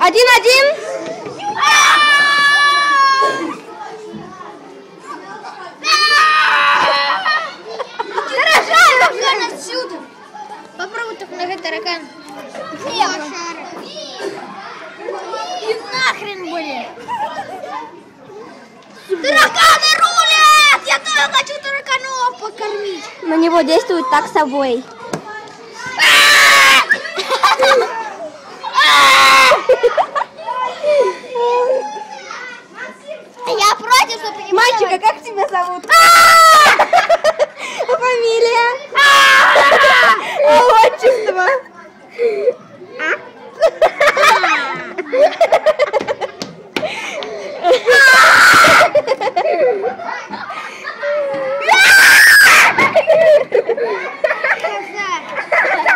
Один-один. Таракан отсюда. Попробуй так нажать таракан. И нахрен, блин. Тараканы рулят! Я тоже хочу тараканов покормить. На него действует так собой.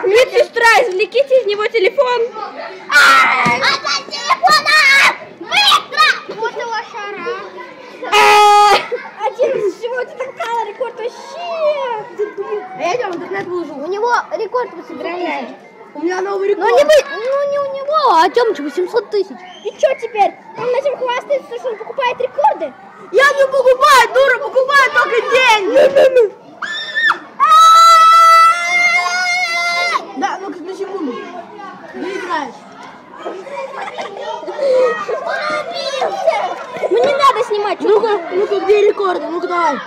Медсестра, извлеките из него телефон. Отдай телефона! Быстро! Вот и лошара. Один всего ты так мало рекорд вообще. Я идем, интернет выложу. У него рекорд 800 тысяч. У меня новый Ну не, вы- ну не у него, а Тёмыча 800 тысяч. И что теперь? Он этим хвастается, что он покупает рекорды? Я не покупаю, дура, покупаю только деньги. Да, ну на секунду. Не играешь. Ну не надо снимать. Ну-ка, ну-ка, где рекорды? Ну-ка давай.